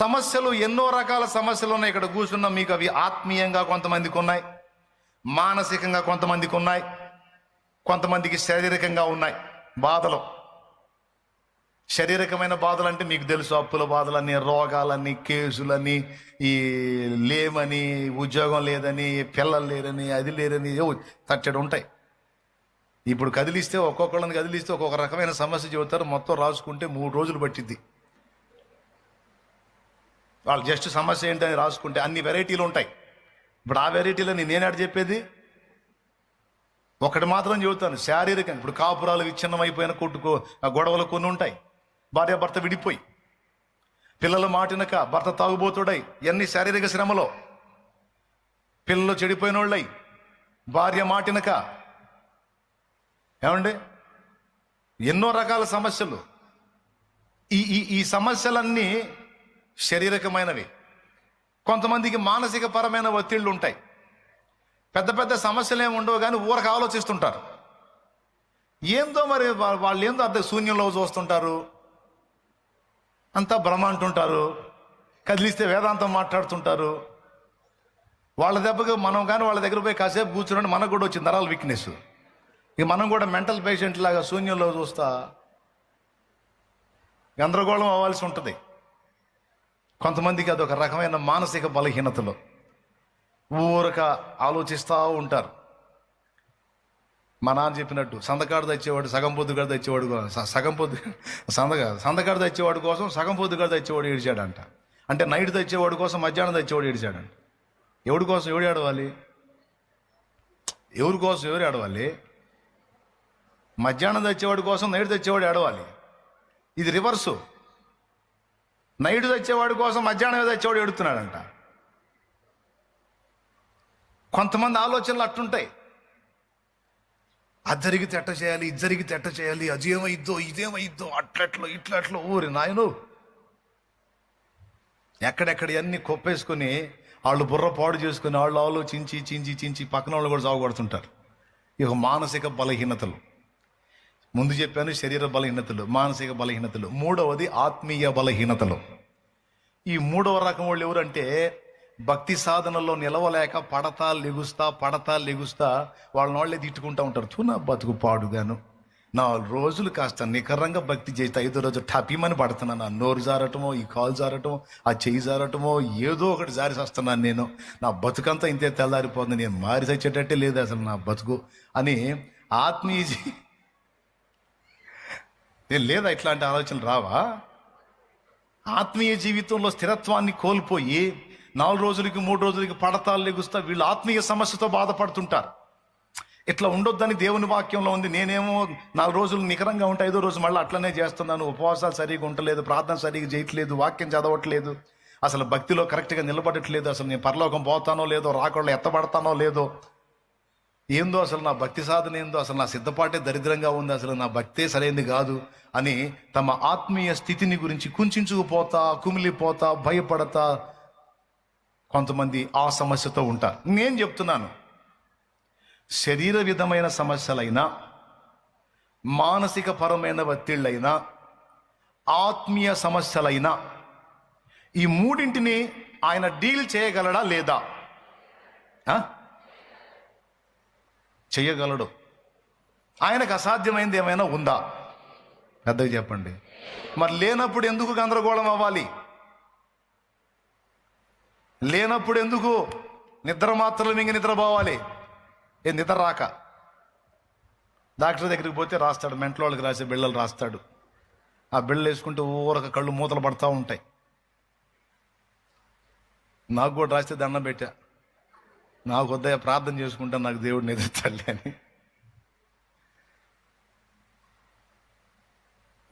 సమస్యలు ఎన్నో రకాల సమస్యలు ఉన్నాయి. ఇక్కడ కూర్చున్న. మీకు అవి ఆత్మీయంగా కొంతమందికి ఉన్నాయి. మానసికంగా కొంతమందికి ఉన్నాయి. కొంతమందికి శారీరకంగా ఉన్నాయి. బాధలు. శారీరకమైన బాధలు అంటే మీకు తెలుసు. అప్పుల బాధలన్నీ రోగాలన్నీ కేసులని ఈ లేమని ఉద్యోగం లేదని పిల్లలు లేరని అది లేరని ఏవో తట్టడు ఉంటాయి. ఇప్పుడు కదిలిస్తే ఒక్కొక్కళ్ళని కదిలిస్తే ఒక్కొక్క రకమైన సమస్య చెబుతారు. మొత్తం రాసుకుంటే మూడు రోజులు పట్టిద్ది. వాళ్ళు జస్ట్ సమస్య ఏంటని రాసుకుంటే అన్ని వెరైటీలు ఉంటాయి. ఇప్పుడు ఆ వెరైటీలని నేనాడు చెప్పేది? ఒకటి మాత్రం చెబుతాను శారీరకంగా ఇప్పుడు కాపురాలు విచ్ఛిన్నమైపోయిన కొట్టుకో ఆ గొడవలు కొన్ని ఉంటాయి. భార్య భర్త విడిపోయి. పిల్లలు మాటినక భర్త తాగుబోతుడై ఎన్ని శారీరక శ్రమలో. పిల్లలు చెడిపోయిన వాళ్ళై భార్య మాటినక. ఏమండి? ఎన్నో రకాల సమస్యలు. ఈ ఈ ఈ సమస్యలన్నీ శారీరకమైనవి. కొంతమందికి మానసిక పరమైన ఒత్తిళ్ళు ఉంటాయి పెద్ద పెద్ద సమస్యలు ఏమి ఉండవు కానీ ఊరకు ఆలోచిస్తుంటారు. ఏందో మరి వాళ్ళు ఏందో అర్థం శూన్యంలో చూస్తుంటారు. అంతా భ్రమ అంటుంటారు. కదిలిస్తే వేదాంతం మాట్లాడుతుంటారు. వాళ్ళ దెబ్బకి మనం కానీ వాళ్ళ దగ్గర పోయి కాసేపు కూర్చోండి మనకు కూడా వచ్చింది నరాల వీక్నెస్ ఇక మనం కూడా మెంటల్ పేషెంట్ లాగా శూన్యంలో చూస్తా గందరగోళం అవ్వాల్సి ఉంటుంది. కొంతమందికి అదొక రకమైన మానసిక బలహీనతలు. ఊరక ఆలోచిస్తూ ఉంటారు. మా నాన్న చెప్పినట్టు సందకాడు తెచ్చేవాడు సగం పొద్దుగాడు తెచ్చేవాడు సగం పొద్దు సందగా సందకాడు తెచ్చేవాడు కోసం సగం పొద్దుగాడు తెచ్చేవాడు ఏడిచాడంట. అంటే నైట్ తెచ్చేవాడు కోసం మధ్యాహ్నం తెచ్చేవాడు ఏడిచాడంట. ఎవడి కోసం ఎవడు ఏడవాలి? ఎవరి కోసం ఎవరు ఏడవాలి? మధ్యాహ్నం తెచ్చేవాడి కోసం నైట్ తెచ్చేవాడు ఏడవాలి. ఇది రివర్సు. నైట్ తెచ్చేవాడి కోసం మధ్యాహ్నం తెచ్చేవాడు ఎడుతున్నాడంట కొంతమంది ఆలోచనలు అట్టుంటాయి. అది జరిగితే ఎట్ట చేయాలి ఇది జరిగితే ఎట్ట చేయాలి అది ఏమైద్దో ఇదేమైద్దో అట్లట్లో ఇట్లట్లో ఊరి నాయను. ఎక్కడెక్కడ అన్ని కొప్పేసుకొని వాళ్ళు బుర్ర పాడు చేసుకుని వాళ్ళు ఆలోచించి చించి చించి పక్కన వాళ్ళు కూడా సాగుపడుతుంటారు. ఇక మానసిక బలహీనతలు. ముందు చెప్పాను శరీర బలహీనతలు మానసిక బలహీనతలు మూడవది ఆత్మీయ బలహీనతలు. ఈ మూడవ రకం వాళ్ళు ఎవరంటే భక్తి సాధనలో నిలవలేక పడతా లెగుస్తా పడతా లెగుస్తా వాళ్ళని వాళ్ళే తిట్టుకుంటా ఉంటారు. తూ నా బతుకు పాడుగాను నాలుగు రోజులు కాస్త నికరంగా భక్తి చేస్తే. ఐదో రోజు టపీమని పడుతున్నాను ఆ నోరు జారటమో ఈ కాలు జారటమో ఆ చెయ్యి జారటమో ఏదో ఒకటి జారిచేస్తున్నాను నేను. నా బతుకంతా ఇంతే తెల్లారిపోతుంది. నేను మారి చచ్చేటట్టే లేదు అసలు నా బతుకు అని ఆత్మీయ నేను లేదా ఇట్లాంటి ఆలోచనలు రావా? ఆత్మీయ జీవితంలో స్థిరత్వాన్ని కోల్పోయి నాలుగు రోజులకి మూడు రోజులకి పడతాలు లెగుస్తా వీళ్ళు ఆత్మీయ సమస్యతో బాధపడుతుంటారు. ఇట్లా ఉండొద్దని దేవుని వాక్యంలో ఉంది. నేనేమో నాలుగు రోజులు నికరంగా ఉంటే ఐదో రోజు మళ్ళీ అట్లనే చేస్తున్నాను. ఉపవాసాలు సరిగా ఉండలేదు ప్రార్థన సరిగా చేయట్లేదు వాక్యం చదవట్లేదు. అసలు భక్తిలో కరెక్ట్గా నిలబడట్లేదు. అసలు నేను పరలోకం పోతానో లేదో రాకుండా ఎత్తబడతానో లేదో ఏందో అసలు నా భక్తి సాధన ఏందో అసలు నా సిద్ధపాటే దరిద్రంగా ఉంది అసలు నా భక్తే సరైనది కాదు అని తమ ఆత్మీయ స్థితిని గురించి కుంచుకుపోతా కుమిలిపోతా భయపడతా కొంతమంది ఆ సమస్యతో ఉంటారు. నేను చెప్తున్నాను. శరీర విధమైన సమస్యలైనా మానసిక పరమైన ఒత్తిళ్ళైనా ఆత్మీయ సమస్యలైనా ఈ మూడింటిని ఆయన డీల్ చేయగలడా లేదా? చెయ్యగలడు. ఆయనకు అసాధ్యమైంది ఏమైనా ఉందా? పెద్దగా చెప్పండి. మరి లేనప్పుడు ఎందుకు గందరగోళం అవ్వాలి? లేనప్పుడు ఎందుకు నిద్ర మాత్రలు మింగి నిద్రపోవాలి? ఏ నిద్ర రాక. డాక్టర్ దగ్గరికి పోతే రాస్తాడు మెంట్లో వాళ్ళకి రాసే బిళ్ళలు రాస్తాడు. ఆ బిళ్ళలు వేసుకుంటే ఊరక కళ్ళు మూతలు పడతా ఉంటాయి. నాకు కూడా రాస్తే దండం పెట్టా. నాకు కొద్దిగా ప్రార్థన చేసుకుంటా నాకు దేవుడు నిద్రతల్లి అని.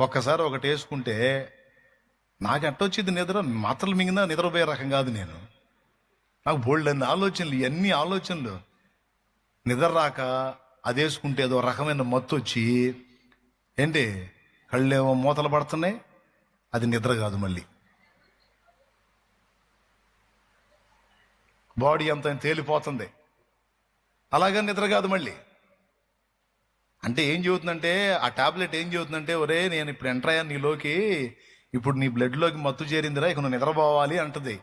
ఒక్కసారి ఒకటి వేసుకుంటే నాకు అట్టొచ్చింది నిద్ర? మాత్రలు మింగినా నిద్రపోయే రకం కాదు నేను. నాకు బోల్డ్ అన్ని ఆలోచనలు ఇవన్నీ ఆలోచనలు. నిద్ర రాక అది వేసుకుంటే ఏదో రకమైన మత్తు వచ్చి ఏంటి? కళ్ళేమో మూతలు పడుతున్నాయి అది నిద్ర కాదు మళ్ళీ. బాడీ అంత తేలిపోతుంది. అలాగే నిద్ర కాదు మళ్ళీ. అంటే ఏం చెబుతుందంటే ఆ టాబ్లెట్ ఏం చెబుతుందంటే ఒరే నేను ఇప్పుడు ఎంటర్ అయ్యాను నీలోకి ఇప్పుడు నీ బ్లడ్లోకి మత్తు చేరిందిరా ఇక నువ్వు నిద్రపోవాలి అంటది.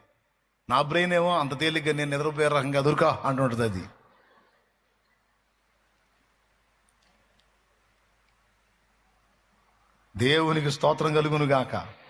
నా బ్రెయిన్ ఏమో అంత తేలిగ్గా నేను నిద్రపోయే రకంగా దొరకా అంటుంటుంది అది. దేవునికి స్తోత్రం కలుగును గాక